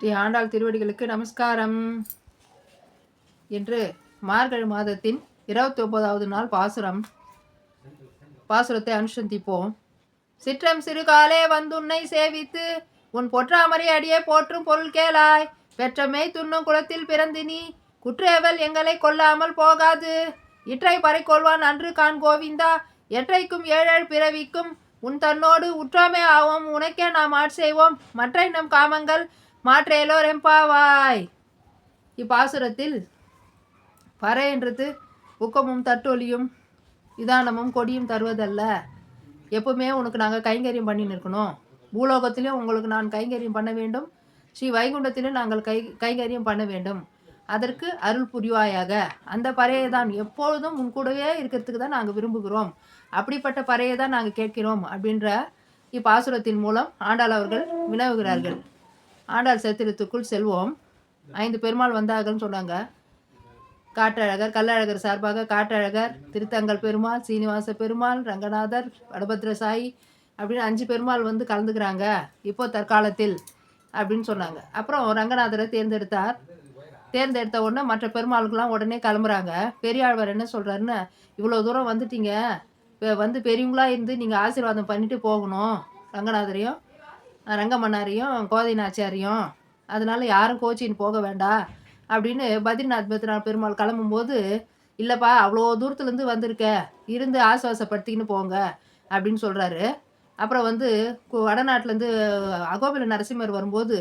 ஸ்ரீ ஆண்டாள் திருவடிகளுக்கு நமஸ்காரம். என்று மார்கழி மாதத்தின் இருபத்தி ஒன்பதாவது நாள் பாசுரம். பாசுரத்தை அனுசந்திப்போம். சிற்றம் சிறுகாலே வந்துன்னை சேவித்து உன் பொற்றாமரை அடியே போற்றும் பொருள் கேளாய். பெற்றமை துண்ணும் குளத்தில் பிறந்து நீ குற்றேவல் எங்களை கொல்லாமல் போகாது. இற்றை பறை கொள்வான் அன்று கான் கோவிந்தா எற்றைக்கும் ஏழேழ் பிறவிக்கும் உன் தன்னோடு உற்றாமை ஆவோம். உனக்கே நாம் ஆட்செய்வோம் மற்றை நம் காமங்கள் மாற்றேலோர் எம்பாவாய் இப்பாசுரத்தில் பறை என்றது ஊக்கமும் தட்டொலியும் நிதானமும் கொடியும் தருவதல்ல. எப்பவுமே உனக்கு நாங்கள் கைங்கரியம் பண்ணின்னு இருக்கணும் பூலோகத்திலும் உங்களுக்கு நான் கைங்கரியம் பண்ண வேண்டும். ஸ்ரீ வைகுண்டத்திலும் நாங்கள் கை கைங்கரியம் பண்ண வேண்டும். அதற்கு அருள் புரிவாயாக. அந்த பறையை தான் எப்பொழுதும் உன் கூடவே இருக்கிறதுக்கு தான் நாங்கள் விரும்புகிறோம். அப்படிப்பட்ட பறையை தான் நாங்கள் கேட்கிறோம் அப்படின்ற இப்பாசுரத்தின் மூலம் ஆண்டாள் அவர்கள் வினவுகிறார்கள். ஆண்டாள் சத்திரத்துக்குள் செல்வோம். ஐந்து பெருமாள் வந்தார்கள்னு சொன்னாங்க. காற்றழகர் கல்லழகர் சார்பாக காற்றழகர் திருத்தங்கல் பெருமாள் சீனிவாச பெருமாள் ரங்கநாதர் வடபத்ர சாயி அப்படின்னு அஞ்சு பெருமாள் வந்து கலந்துக்கிறாங்க. இப்போ தற்காலத்தில் அப்படின்னு சொன்னாங்க. அப்புறம் ரங்கநாதரை தேர்ந்தெடுத்தார். தேர்ந்தெடுத்த உடனே மற்ற பெருமாளுக்கெல்லாம் உடனே கிளம்புறாங்க. பெரியாழ்வார் என்ன சொல்கிறாருன்னு இவ்வளோ தூரம் வந்துட்டீங்க. இப்போ வந்து பெரியவங்களா இருந்து நீங்கள் ஆசீர்வாதம் பண்ணிட்டு போகணும் ரங்கநாதரையும். ரங்கமன்னாரையும் கோதை நாச்சியாரையும் அதனால யாரும் கோச்சின்னு போக வேண்டாம் அப்படின்னு பத்ரிநாத் பத்ரிநாத் பெருமாள் கிளம்பும்போது இல்லைப்பா அவ்வளோ தூரத்துலேருந்து வந்திருக்க இருந்து ஆசுவாசப்படுத்திக்கின்னு போங்க அப்படின்னு சொல்கிறாரு அப்புறம் வந்து கு- வடநாட்டிலேருந்து அகோபில நரசிம்மர் வரும்போது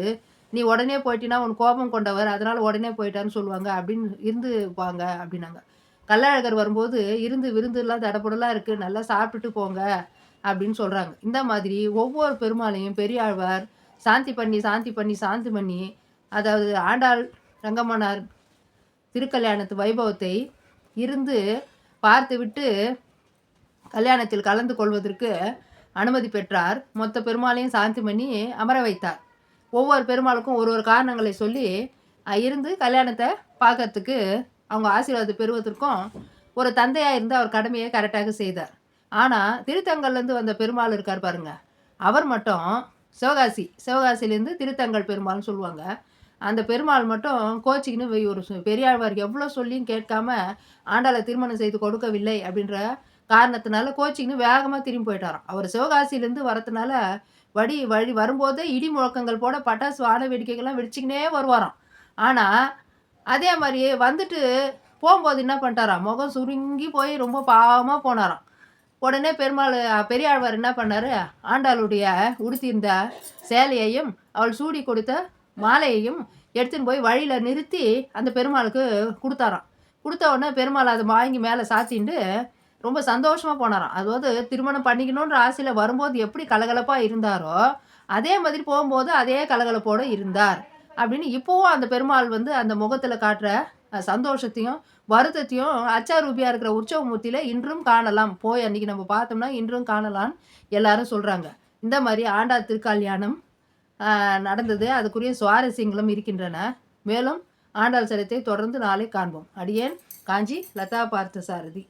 நீ உடனே போயிட்டினா உன் கோபம் கொண்டவர் அதனால் உடனே போயிட்டான்னு சொல்லுவாங்க அப்படின்னு இருந்து போங்க அப்படின்னாங்க. கள்ளழகர் வரும்போது இருந்து விருந்துலாம் தடப்படலாம் இருக்குது நல்லா சாப்பிட்டுட்டு போங்க அப்படின்னு சொல்கிறாங்க இந்த மாதிரி ஒவ்வொரு பெருமாளையும் பெரியாழ்வார் சாந்தி பண்ணி சாந்தி பண்ணி சாந்தி பண்ணி அதாவது ஆண்டாள் ரங்கமன்னார் திருக்கல்யாணத்து வைபவத்தை இருந்து பார்த்துவிட்டு கல்யாணத்தில் கலந்து கொள்வதற்கு அனுமதி பெற்றார். மொத்த பெருமாளையும் சாந்தி பண்ணி அமர வைத்தார். ஒவ்வொரு பெருமாளுக்கும் ஒரு ஒரு காரணங்களை சொல்லி இருந்து கல்யாணத்தை பார்க்கறதுக்கு அவங்க ஆசீர்வாதம் பெறுவதற்கும் ஒரு தந்தையாக இருந்து அவர் கடமையை கரெக்டாக செய்தார். ஆனால் திருத்தங்கல்லேருந்து வந்த பெருமாள் இருக்கார் பாருங்க. அவர் மட்டும் சிவகாசி சிவகாசியிலேருந்து திருத்தங்கல் பெருமாள்னு சொல்லுவாங்க. அந்த பெருமாள் மட்டும் கோச்சிக்கின்னு ஒரு பெரியாழ்வார் எவ்வளோ சொல்லியும் கேட்காம ஆண்டாளை திருமணம் செய்து கொடுக்கவில்லை அப்படின்ற காரணத்தினால கோச்சிக்கின்னு வேகமாக திரும்பி போயிட்டாராம். அவர் சிவகாசியிலேருந்து வரதுனால வடி வழி வரும்போதே இடி முழக்கங்கள் போட பட்டாசு வான வேடிக்கைகள்லாம் வெடிச்சிக்கினே வருவாராம். ஆனால் அதே மாதிரி வந்துட்டு போகும்போது என்ன பண்ணிட்டாராம்? முகம் சுருங்கி போய் ரொம்ப பாவமாக போனாராம். உடனே பெருமாள் பெரியாழ்வார் என்ன பண்ணாரு? ஆண்டாளுடைய உடுத்தியிருந்த சேலையையும் அவள் சூடி கொடுத்த மாலையையும் எடுத்துன்னு போய் வழியில் நிறுத்தி அந்த பெருமாளுக்கு கொடுத்தாராம். கொடுத்த உடனே பெருமாள் அதை வாங்கி மேலே சாத்திண்டு ரொம்ப சந்தோஷமாக போனாராம். அதாவது திருமணம் பண்ணிக்கணுன்ற ஆசையில் வரும்போது எப்படி கலகலப்பாக இருந்தாரோ அதே மாதிரி போகும்போது அதே கலகலப்போடு இருந்தார் அப்படின்னு இப்போவும் அந்த பெருமாள் வந்து அந்த முகத்தில் காட்டுற சந்தோஷத்தையும் வருத்தத்தையும் அச்சாரூபியாக இருக்கிற உற்சவமூர்த்தியில் இன்றும் காணலாம். போய் அன்றைக்கி நம்ம பார்த்தோம்னா இன்றும் காணலாம் எல்லாரும் சொல்கிறாங்க இந்த மாதிரி ஆண்டாள் திருக்கல்யாணம் நடந்தது. அதுக்குரிய சுவாரஸ்யங்களும் இருக்கின்றன. மேலும் ஆண்டாள் சரித்தை தொடர்ந்து நாளை காண்போம். அடியேன் காஞ்சி லதா பார்த்த சாரதி.